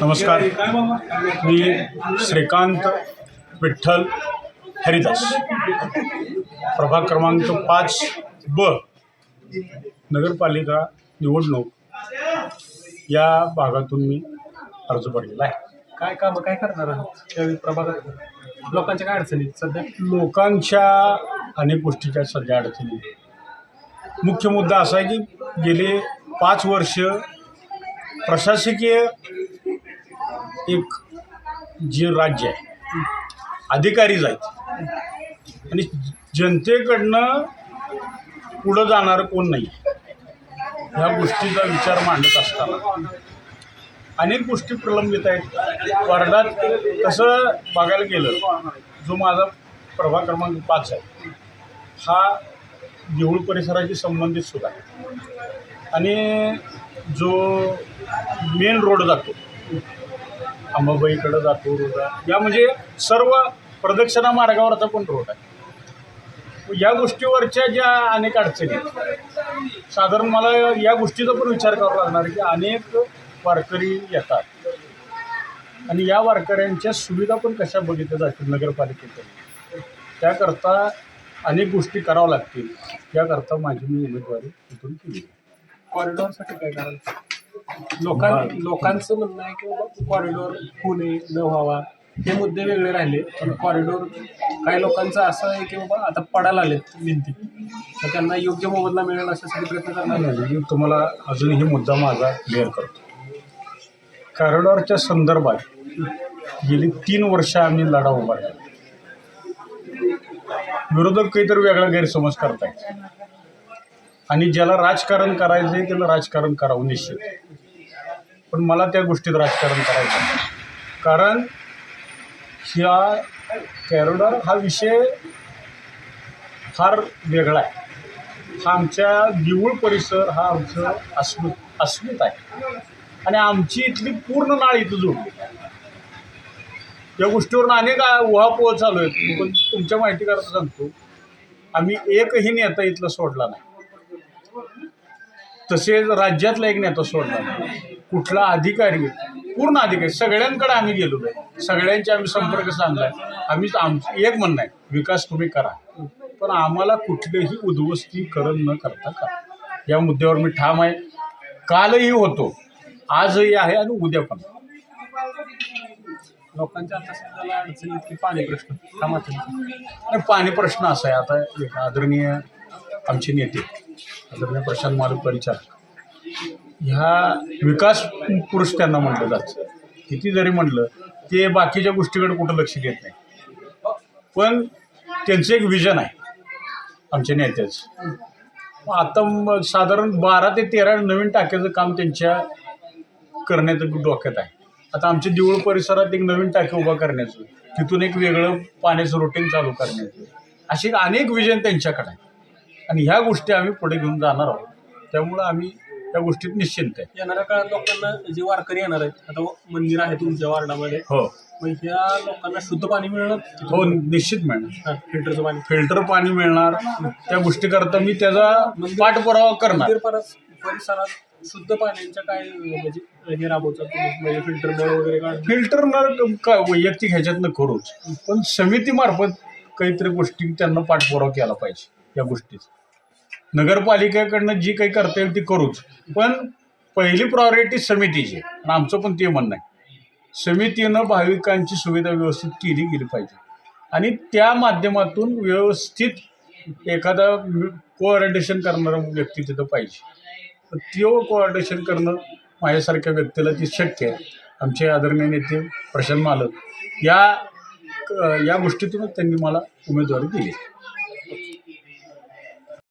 नमस्कार. मी श्रीकांत विठ्ठल हरिदास. प्रभाग क्रमांक पाच ब नगरपालिका निवडणूक. या भागातून मी अर्ज भरलेला आहे. काय काम काय करणार आहात? त्यावेळी प्रभागात लोकांच्या काय अडचणी आहेत सध्या? लोकांच्या अनेक गोष्टीच्या सध्या अडचणी आहेत. मुख्य मुद्दा असा आहे की गेले पाच वर्ष प्रशासकीय एक जे राज्य आहे. अधिकारीच आहेत. आणि जनतेकडनं पुढं जाणारं कोण नाही. ह्या गोष्टीचा विचार मांडत असताना अनेक गोष्टी प्रलंबित आहेत. वर्धात कसं बघायला गेलं जो माझा प्रभाग क्रमांक पाच आहे हा देऊळ परिसराशी संबंधित सुद्धा आहे. आणि जो मेन रोड जातो अंबाबाईकडं जातो रोड या म्हणजे सर्व प्रदक्षिणा मार्गावरचा पण रोड आहे. या गोष्टीवरच्या ज्या अनेक अडचणी आहेत साधारण मला या गोष्टीचा पण विचार करावा लागणार की अनेक वारकरी येतात. आणि या वारकऱ्यांच्या सुविधा पण कशा बघितल्या जातील नगरपालिकेकडे? त्याकरता अनेक गोष्टी कराव्या लागतील. याकरता माझी मी उमेदवारी तिथून केली. कॉरिडॉरसाठी काय करायला लोकां लोकांचं म्हणणं आहे की बाबा कॉरिडॉर होऊ नये न व्हावा हे मुद्दे वेगळे राहिले. पण कॉरिडॉर काही लोकांचं असं आहे की बाबा आता पडायला आलेत भिंती. तर त्यांना योग्य मोबदला मिळेल अशासाठी प्रयत्न करणार नाही, मी तुम्हाला अजूनही मुद्दा माझा क्लिअर करतो. कॉरिडॉरच्या संदर्भात गेली तीन वर्ष आम्ही लढा उभारला. विरोधक काहीतरी वेगळा गैरसमज करतायत. आणि ज्याला राजकारण करायचं आहे त्याला राजकारण करावं निश्चित. पण मला त्या गोष्टीत राजकारण करायचं कारण ह्या कॅरोडॉर हा विषय फार वेगळा आहे. हा आमच्या देऊळ परिसर हा आमचं अस्मित अस्मित आहे. आणि आमची इथली पूर्ण नाळ इथं जोडली. या गोष्टीवरून अनेक उहापोह चालू आहेत. पण तुमच्या माहितीकरता सांगतो आम्ही एकही नेता इथला सोडला नाही. तसेच राज्यातला एक नेता सोडला. कुठला अधिकारी पूर्ण अधिकारी. सगळ्यांकडे आम्ही आहे सगळ्यांचे आम्ही संपर्क साधलाय. आम्ही आम एक म्हणणं आहे. विकास तुम्ही करा. पण आम्हाला कुठलेही उद्ध्वस्तीकरण न करता करा. या मुद्द्यावर मी ठाम आहे. कालही होतो. आजही आहे आणि उद्या पण. लोकांच्या आता की पाणी प्रश्न? पाणी प्रश्न असा आहे. आता एक आदरणीय आमचे नेते आदरणीय म्हणजे प्रशांत मालक परिचार ह्या विकास पुरुष त्यांना म्हटलं जातं. किती जरी म्हटलं ते बाकीच्या गोष्टीकडे कुठं लक्ष देत नाही. पण त्यांचं एक विजन आहे आमच्या नेत्याचं. आता साधारण बारा ते तेरा नवीन टाक्याचं काम त्यांच्या करण्याचं डोक्यात आहे. आता आमच्या देऊळ परिसरात एक नवीन टाकी उभा करण्याचं तिथून एक वेगळं पाण्याचं रुटीन चालू करण्याचं अशी अनेक विजन त्यांच्याकडे आहे आणि ह्या गोष्टी आम्ही पुढे घेऊन जाणार आहोत. त्यामुळं आम्ही त्या गोष्टीत निश्चिंत आहे. येणाऱ्या काळात लोकांना जे वारकरी येणार आहेत आता मंदिर आहे तुमच्या वार्डामध्ये. हो. मग ह्या लोकांना शुद्ध पाणी मिळणार? हो निश्चित मिळणार. फिल्टरचं पाणी. फिल्टर पाणी मिळणार. त्या गोष्टी करता मी त्याचा पाठपुरावा करणार. परिसरात शुद्ध पाण्याच्या काय म्हणजे हे राबवतात? म्हणजे फिल्टर नळ वगैरे काढून? फिल्टर न का वैयक्तिक ह्याच्यातनं करूच. पण समितीमार्फत काहीतरी गोष्टी त्यांना पाठपुरावा केला पाहिजे. या गोष्टीच नगरपालिकेकडनं जी काही करता येईल ती करूच. पण पहिली प्रायोरिटी समितीची आहे. आणि आमचं पण ते म्हणणं आहे. समितीनं भाविकांची सुविधा व्यवस्थित केली गेली पाहिजे. आणि त्या माध्यमातून व्यवस्थित एखादा कोऑर्डिनेशन करणारा व्यक्ती तिथं पाहिजे. तर तो कोऑर्डिनेशन करणं माझ्यासारख्या व्यक्तीला ती शक्य आहे. आमचे आदरणीय नेते प्रशांत मालक या या गोष्टीतूनच त्यांनी मला उमेदवारी दिली.